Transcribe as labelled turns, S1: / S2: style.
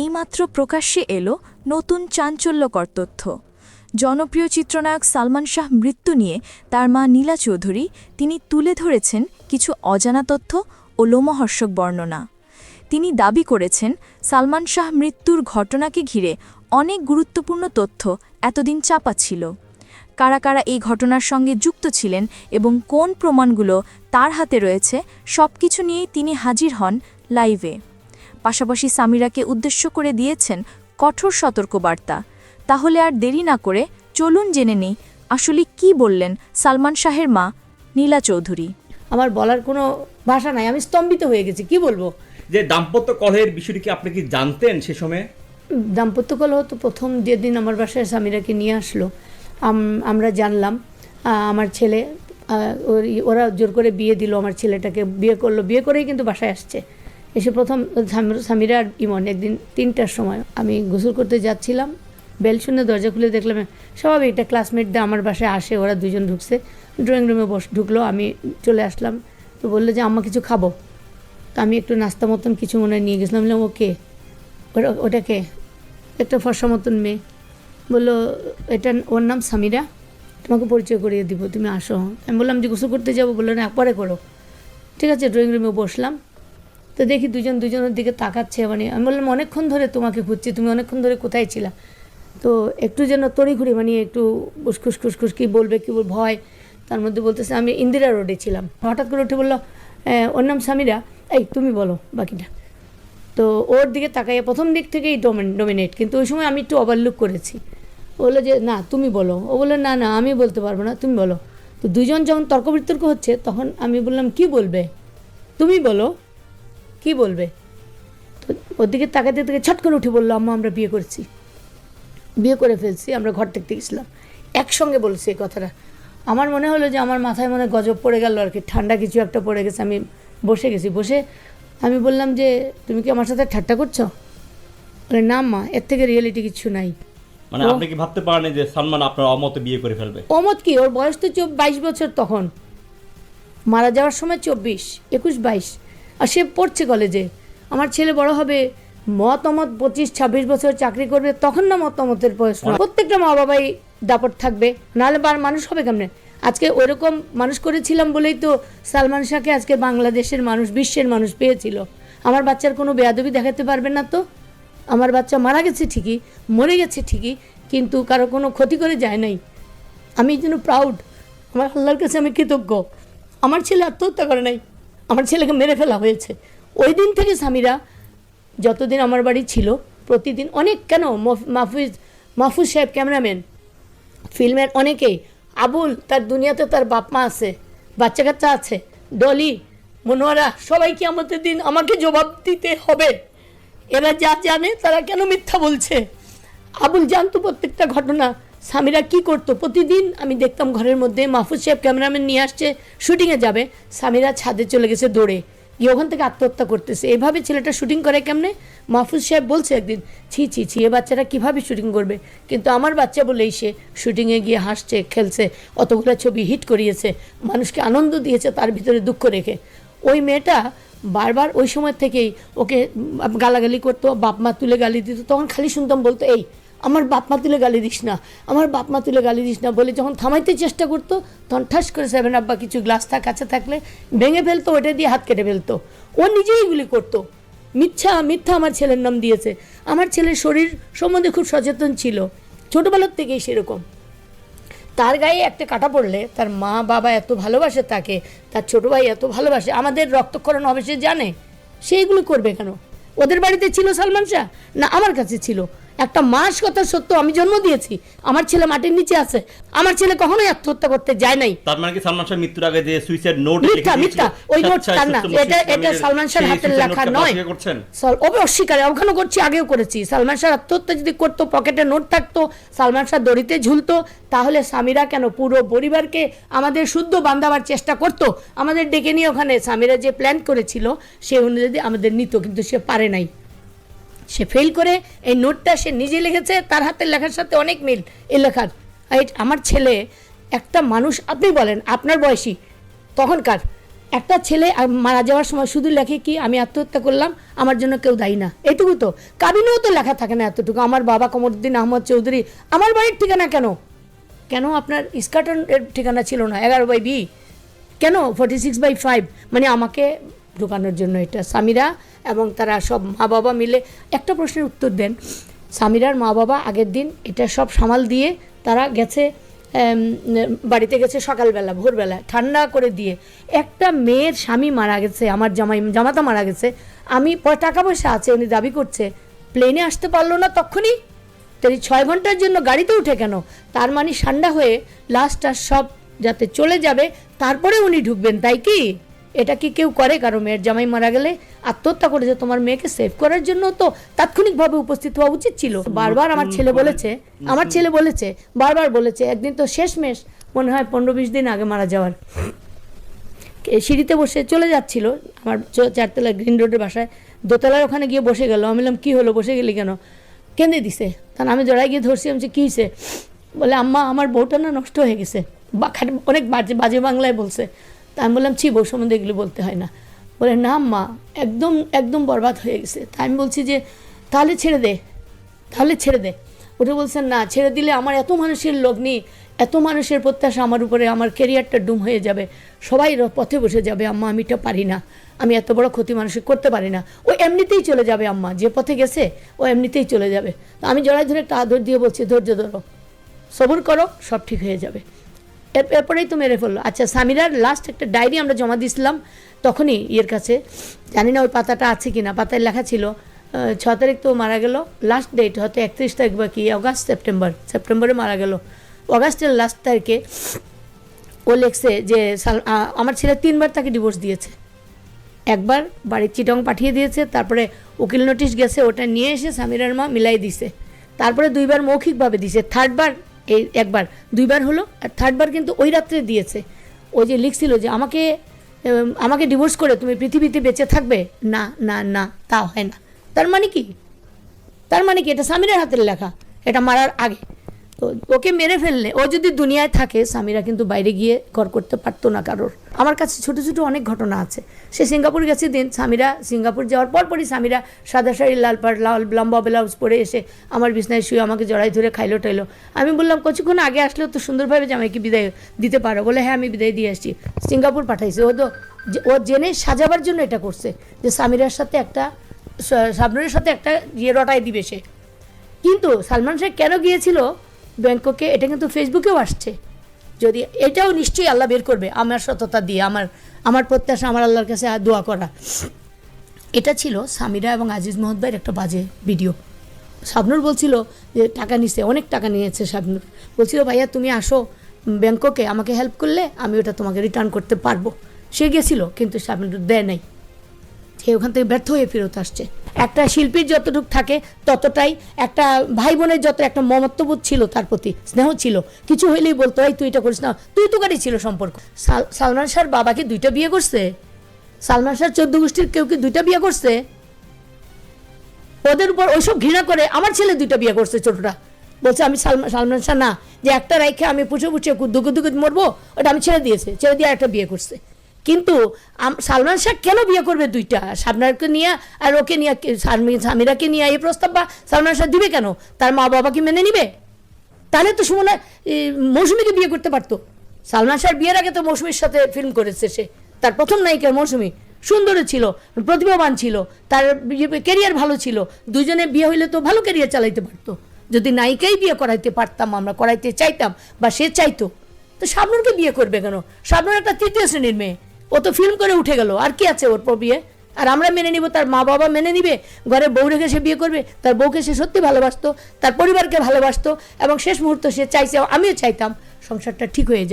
S1: এইমাত্র প্রকাশ্যে এলো নতুন চাঞ্চল্যকর তথ্য। জনপ্রিয় চিত্রনায়ক সালমান শাহ মৃত্যু নিয়ে তার মা নীলা চৌধুরী, তিনি তুলে ধরেছেন কিছু অজানা তথ্য ও লোমহর্ষক বর্ণনা। তিনি দাবি করেছেন, সালমান শাহ মৃত্যুর ঘটনাকে ঘিরে অনেক গুরুত্বপূর্ণ তথ্য এতদিন চাপা ছিল। কারা কারা এই ঘটনার সঙ্গে যুক্ত ছিলেন এবং কোন প্রমাণগুলো তার হাতে রয়েছে সব কিছু নিয়েই তিনি হাজির হন লাইভে। পাশাপাশি সামিরাকে উদ্দেশ্য করে দিয়েছেন কঠোর সতর্কবার্তা। তাহলে আর দেরি না করে চলুন জেনে নিই আসলে কি বললেন সালমান শাহের মা নীলা চৌধুরী।
S2: আমার বলার কোনো ভাষা নাই আমি স্তম্ভিত হয়ে গেছি কি বলব?
S3: যে দাম্পত্য কলহের বিষয়টি কি আপনি কি জানতেন সে সময়ে?
S2: দাম্পত্য কলহ তো প্রথম যেদিন আমার বাসায় স্বামীরাকে নিয়ে আসলো আম- আমরা জানলাম আহ, আমার ছেলে আহ, ওরা জোর করে বিয়ে দিল আমার ছেলেটাকে বিয়ে করল বিয়ে করেই কিন্তু বাসায় আসছে। এসে প্রথম স্বামীরা আর ইমন একদিন তিনটার সময় আমি গোসল করতে যাচ্ছিলাম। বেল শুনে দরজা খুলে দেখলাম স্বাভাবিক একটা ক্লাসমেটদের আমার বাসায় আসে, ওরা দুজন ঢুকছে। ড্রয়িং রুমে বস ঢুকলো, আমি চলে আসলাম। তো বলল যে, আম্মা, কিছু খাব? তো আমি একটু নাস্তা মতন কিছু মনে নিয়ে গেছিলাম। বললাম ওকে ওটা ওটাকে একটা ফর্সা মতন মেয়ে। বলল, এটা ওর নাম সামিরা। তোমাকে পরিচয় করিয়ে দিব, তুমি আসো। আমি বললাম যে, গোসল করতে যাব? বলল, না পরে করো। ঠিক আছে ড্রয়িং রুমে বসলাম। তো দেখি দুজন দুজনের দিকে তাকাচ্ছে মানে আমি বললাম, অনেকক্ষণ ধরে তোমাকে খুঁজছি, তুমি অনেকক্ষণ ধরে কোথায় ছিলা? তো একটু যেন তড়িঘড়ি মানে একটু উসখুস খুসখুস কী বলবে, কী বল, ভয়, তার মধ্যে বলতেছে, আমি ইন্দিরা রোডে ছিলাম। হঠাৎ করে উঠে বলল ওর নাম স্বামীরা এই, তুমি বলো বাকিটা। তো ওর দিকে তাকাইয়ে প্রথম দিক থেকেই ডোমিন, ডোমিনেট, কিন্তু ওই সময় আমি একটু ওভারলুক করেছি। বলল যে, না, তুমি বলো। ও বলল, না না, আমি বলতে পারব না, তুমি বলো। তো দুজন যখন তর্ক বিতর্ক হচ্ছে, তখন আমি বললাম, কি বলবে? তুমি বলো। কি বলবে? তো ওর দিকে তাকাতে থেকে ছট করে উঠে বলল আম্মা আমরা বিয়ে করছি। বিয়ে করে ফেলছি আমরা ঘর থেকে গেছিলাম। একসঙ্গে বলছি এই কথাটা। আমার মনে হলো যে আমার মাথায় মনে হয় গজব পড়ে গেল আর কি ঠান্ডা কিছু একটা পড়ে গেছে আমি বসে গেছি। বসে আমি বললাম যে তুমি কি আমার সাথে ঠাট্টা করছ? বলে না মা এর থেকে রিয়েলিটি কিছু নাই।
S3: মানে আপনি কি ভাবতে পারেন যে সালমান আপনার অমতে বিয়ে করে ফেলবে?
S2: অমত কি? ওর বয়স তো বাইশ বছর তখন। মারা যাওয়ার সময় চব্বিশ একুশ বাইশ। আর সে পড়ছে কলেজে। আমার ছেলে বড় হবে মতামত পঁচিশ ছাব্বিশ বছর চাকরি করবে তখন না মতামতের বয়স প্রত্যেকটা মা বাবাই দাপট থাকবে নাহলে বার মানুষ হবে কেমনে? আজকে ওইরকম মানুষ করেছিলাম বলেই তো সালমান শাহকে আজকে বাংলাদেশের মানুষ বিশ্বের মানুষ পেয়েছিল। আমার বাচ্চার কোনো বেয়াদবি দেখাতে পারবে না তো? আমার বাচ্চা মারা গেছে ঠিকই মরে গেছে ঠিকই কিন্তু কারও কোনো ক্ষতি করে যায় নাই। আমি জন্য প্রাউড আমার আল্লাহর কাছে আমি কৃতজ্ঞ। আমার ছেলে আত্মহত্যা করে নাই। আমার ছেলেকে মেরে ফেলা হয়েছে। ওই দিন থেকে স্বামীরা যতদিন আমার বাড়ি ছিল, প্রতিদিন অনেক কেন মাহফুজ মাহফুজ সাহেব ক্যামেরাম্যান, ফিল্মের অনেকেই আবুল তার দুনিয়াতে তার বাপ মা আছে, বাচ্চা কাচ্চা আছে, ডলি, মনোয়ারা, সবাইকে আমাদের দিন আমাকে জবাব দিতে হবে। এরা যা জানে তারা কেন মিথ্যা বলছে? আবুল জানতো প্রত্যেকটা ঘটনা। স্বামীরা কি করতো? প্রতিদিন আমি দেখতাম ঘরের মধ্যে মাহফুজ সাহেব ক্যামেরাম্যান নিয়ে আসছে শুটিংয়ে যাবে। স্বামীরা ছাদে চলে গেছে দৌড়ে। গিয়ে ওখান থেকে আত্মহত্যা করতেছে। এভাবে ছেলেটা শুটিং করে কেমনে? মাহফুজ সাহেব বলছে একদিন, ছি ছি ছি, এ বাচ্চারা কীভাবে শুটিং করবে? কিন্তু আমার বাচ্চা বলেই সে শুটিংয়ে গিয়ে হাসছে, খেলছে, অতগুলো ছবি হিট করিয়েছে, মানুষকে আনন্দ দিয়েছে, তার ভিতরে দুঃখ রেখে। ওই মেয়েটা বারবার ওই সময় থেকেই ওকে গালাগালি করতো, বাপ মা তুলে গালি দিত, তখন খালি শুনতাম বলতো, এই আমার বাপ মা তুলে গালি দিস না, আমার বাপ মা তুলে গালি দিস না বলে যখন থামাইতে চেষ্টা করতো, তখন ঠাস করে সেভেন আব্বা কিছু গ্লাস থাক, কাছে থাকলে ভেঙে ফেলতো, ওটা দিয়ে হাত কেটে ফেলতো। ও নিজেই এগুলি করতো। মিথ্যা মিথ্যা আমার ছেলের নাম দিয়েছে। আমার ছেলের শরীর সম্বন্ধে খুব সচেতন ছিল। ছোটোবেলার থেকেই সেরকম। তার গায়ে একটা কাটা পড়লে, তার মা বাবা এত ভালোবাসে তাকে, তার ছোটো ভাই এত ভালোবাসে, আমাদের রক্তক্ষরণ হবে সে জানে সেইগুলো করবে কেন? ওদের বাড়িতে ছিল সালমান শাহ? না, আমার কাছে ছিল। একটা মাস কথা সত্য আমি জন্ম দিয়েছি। আমার ছেলে মাটির নিচে আছে। আমার ছেলে কখনোই আত্মহত্যা করতে যায় নাই।
S3: তার মানে কি সালমান শাহ মৃত্যুর আগে যে সুইসাইড নোট
S2: মিথ্যা মিথ্যা। ওই নোট তার না। এটা এটা সালমান শাহের হাতের লেখা নয়। সাল- অস্বীকার ওখানে করছি আগেও করেছি। সালমান শাহ আত্মহত্যা যদি করতো পকেটে নোট থাকতো সালমান শাহ দড়িতে ঝুলতো তাহলে স্বামীরা কেন পুরো পরিবারকে আমাদের শুদ্ধ বান্ধাবার চেষ্টা করতো? আমাদের ডেকে নিয়ে ওখানে স্বামীরা যে প্ল্যান করেছিল সে অনুযায়ী আমাদের নিত কিন্তু সে পারে নাই। সে ফেল করে, এই নোটটা সে নিজে লিখেছে, তার হাতের লেখার সাথে অনেক মিল। এই লেখার আমার ছেলে, একটা মানুষ, আপনি বলেন, আপনার বয়সী তখনকার একটা ছেলে মারা যাওয়ার সময় শুধু লেখে কি, আমি আত্মহত্যা করলাম, আমার জন্য কেউ দায়ী না। এটুকু তো। কাবিনেও তো লেখা থাকে না এতটুকু। আমার বাবা কমরুদ্দিন আহমদ চৌধুরী, আমার বাড়ির ঠিকানা কেন? কেন আপনার ইস্কাটন এর ঠিকানা ছিল না? এগারো বাই বি। কেন? ফর্টি সিক্স বাই ফাইভ মানে আমাকে ঢুকানোর জন্য এটা। সামিরা এবং তারা সব মা বাবা মিলে একটা প্রশ্নের উত্তর দেন। সামিরার মা বাবা আগের দিন এটা সব সামাল দিয়ে তারা গেছে বাড়িতে গেছে সকালবেলা, ভোরবেলা, ঠান্ডা করে দিয়ে। একটা মেয়ের স্বামী মারা গেছে, আমার জামাই, জামাতা মারা গেছে। আমি টাকা পয়সা আছে উনি দাবি করছে। প্লেনে আসতে পারল না তখনই তাই ছয় ঘণ্টার জন্য গাড়িতে উঠে কেন? তার মানে ঠান্ডা হয়ে লাস্টটা সব যাতে চলে যাবে, তারপরে উনি ঢুকবেন, তাই কি? এটা কি কেউ করে? কারও মেয়ের জামাই মারা গেলে আত্মহত্যা করেছে তোমার মেয়েকে সেভ করার জন্য তো তাৎক্ষণিকভাবে উপস্থিত হওয়া উচিত ছিল। বারবার আমার ছেলে বলেছে আমার ছেলে বলেছে বারবার বলেছে একদিন তো শেষমেশ মনে হয় পনেরো বিশ দিন আগে মারা যাওয়ার। সিঁড়িতে বসে চলে যাচ্ছিল আমার চারতলা গ্রিন রোডের বাসায় দোতলার ওখানে গিয়ে বসে গেল। আমি বললাম কী হলো? বসে গেলি কেন? কেঁদে দিছে। তখন আমি জড়াই গিয়ে ধরছি আমি কী হয়েছে বলে আম্মা আমার বউটা না নষ্ট হয়ে গেছে। অনেক বাজে বাজে বাংলায় বলছে। তা আমি বললাম, ছি, বউ সম্বন্ধে এগুলো বলতে হয় না। বলে, না আম্মা একদম একদম বরবাদ হয়ে গেছে। তাই আমি বলছি যে, তাহলে ছেড়ে দে, তাহলে ছেড়ে দে। ওটা বলছেন, না, ছেড়ে দিলে আমার এত মানুষের লগ্নি, এত মানুষের প্রত্যাশা আমার উপরে, আমার কেরিয়ারটা ডুম হয়ে যাবে। সবাই পথে বসে যাবে, আম্মা, আমি এটা পারি না। আমি এত বড় ক্ষতি মানুষের করতে পারি না। ও এমনিতেই চলে যাবে, আম্মা, যে পথে গেছে, ও এমনিতেই চলে যাবে। তো আমি জড়াই ধরে একটা আদর দিয়ে বলছি, ধৈর্য ধরো, সবর করো, সব ঠিক হয়ে যাবে। এরপরেই তো মেরে ফেলল। আচ্ছা সামিরার লাস্ট একটা ডায়েরি আমরা জমা দিয়েছিলাম তখনই ইয়ের কাছে। জানি না ওই পাতাটা আছে কি না পাতায় লেখা ছিল ছ তারিখ তো মারা গেল লাস্ট ডেট হয়তো একত্রিশ তারিখ বা কি, অগাস্ট, সেপ্টেম্বর, সেপ্টেম্বরে মারা গেল। অগাস্টের লাস্ট তারিখে ও লেখছে যে আমার ছেলে তিনবার তাকে ডিভোর্স দিয়েছে। একবার বাড়ির চিটং পাঠিয়ে দিয়েছে, তারপরে উকিল নোটিশ গেছে, ওটা নিয়ে এসে সামিরার মা মিলাই দিছে। তারপরে দুইবার মৌখিকভাবে দিছে। থার্ডবার এই একবার, দুইবার হলো আর থার্ডবার কিন্তু ওই রাত্রে দিয়েছে। ও যে লিখছিল যে আমাকে আমাকে ডিভোর্স করে তুমি পৃথিবীতে বেঁচে থাকবে? না না না, তা হয় না। তার মানে কি? তার মানে কি? এটা স্বামীর হাতের লেখা। এটা মারার আগে। তো ওকে মেরে ফেললে, ও যদি দুনিয়ায় থাকে, স্বামীরা কিন্তু বাইরে গিয়ে ঘর করতে পারতো না কারোর। আমার কাছে ছোট ছোট অনেক ঘটনা আছে। সে সিঙ্গাপুর গেছে দিন, স্বামীরা সিঙ্গাপুর যাওয়ার পর পরই স্বামীরা সাদা শাড়ি লাল পাড়, লাল লম্বা ব্লাউজ পরে এসে আমার বিছনায় শুয়ে আমাকে জড়াই ধরে খাইলো টাইলো। আমি বললাম কিছুক্ষণ আগে আসলেও তো সুন্দরভাবে যে জামাইকে বিদায় দিতে পারো? বলে হ্যাঁ আমি বিদায় দিয়ে আসছি। সিঙ্গাপুর পাঠাইছে। ও তো ও জেনে সাজাবার জন্য এটা করছে যে স্বামীরার সাথে একটা সাবনুরের সাথে একটা ইয়ে রটাই দিবে সে। কিন্তু সালমান শাহ কেন গিয়েছিল? ব্যাংককে, এটা কিন্তু ফেসবুকেও আসছে। যদি, এটাও নিশ্চয়ই আল্লাহ বের করবে, আমার সততা দিয়ে, আমার আমার প্রত্যাশা, আমার আল্লাহর কাছে দোয়া করা। এটা ছিল সামিরা এবং আজিজ মোহাম্মদ ভাইয়ের একটা বাজে ভিডিও। শাবনুর বলছিল যে, টাকা নিছে, অনেক টাকা নিয়েছে শাবনুর। বলছিল, ভাইয়া, তুমি আসো ব্যাংককে, আমাকে হেল্প করলে আমি ওটা তোমাকে রিটার্ন করতে পারব। সে গেছিল, কিন্তু শাবনুর দেয় নাই। সে ওখান থেকে ব্যর্থ হয়ে ফেরত আসছে। একটা শিল্পীর যতটুকু থাকে ততটাই একটা ভাই বোনের যত একটা মমত্ববোধ ছিল তার প্রতি স্নেহ ছিল। কিছু হইলেই বলতো, এই তুই এটা করিস না। তুই তো গাড়ি ছিল সম্পর্ক। সালমান শাহর বাবাকে দুইটা বিয়ে করছে? সালমান শাহর চোদ্দ গোষ্ঠীর কেউ কি দুইটা বিয়ে করছে? ওদের উপর ওইসব ঘৃণা করে আমার ছেলে দুইটা বিয়ে করছে ছোটটা বলছে, আমি সালমান সালমান শাহ না, যে একটা রাইখে আমি পুষে পুষে দুঃখ দুঃখ মরবো, ওটা আমি ছেড়ে দিয়েছে, ছেড়ে দিয়ে একটা বিয়ে করছে। কিন্তু সালমান শাহ কেন বিয়ে করবে দুইটা? সামনারকে নিয়ে আর ওকে নিয়ে কে- সালমি- সামিরাকে নিয়ে এই প্রস্তাব বা সালমান শাহ দিবে কেন? তার মা বাবা কি মেনে নিবে? তাহলে তো সুমনা মৌসুমীকে বিয়ে করতে পারতো। সালমান শাহর বিয়ের আগে তো মৌসুমীর সাথে ফিল্ম করেছে সে। তার প্রথম নায়িকা মৌসুমী। সুন্দর ছিল, প্রতিভাবান ছিল। তার কেরিয়ার ভালো ছিল। দুজনে বিয়ে হইলে তো ভালো কেরিয়ার চালাইতে পারতো। যদি নায়িকাই বিয়ে করাইতে পারতাম, আমরা করাইতে চাইতাম বা সে চাইতো, তো শাবনুরকে বিয়ে করবে কেন? শাবনুর একটা তৃতীয় শ্রেণির মেয়ে। ও তো ফিল্ম করে উঠে গেল, আর কি আছে ওর বিয়ে? আর আমরা মেনে নিব, তার মা বাবা মেনে নিবে, ঘরে বউ রেখে সে বিয়ে করবে, তার বউকে সে সত্যি ভালোবাসতো, তার পরিবারকে ভালোবাসতো, এবং শেষ মুহূর্ত সে চাইছে, আমিও চাইতাম, সংসারটা ঠিক হয়ে যায়।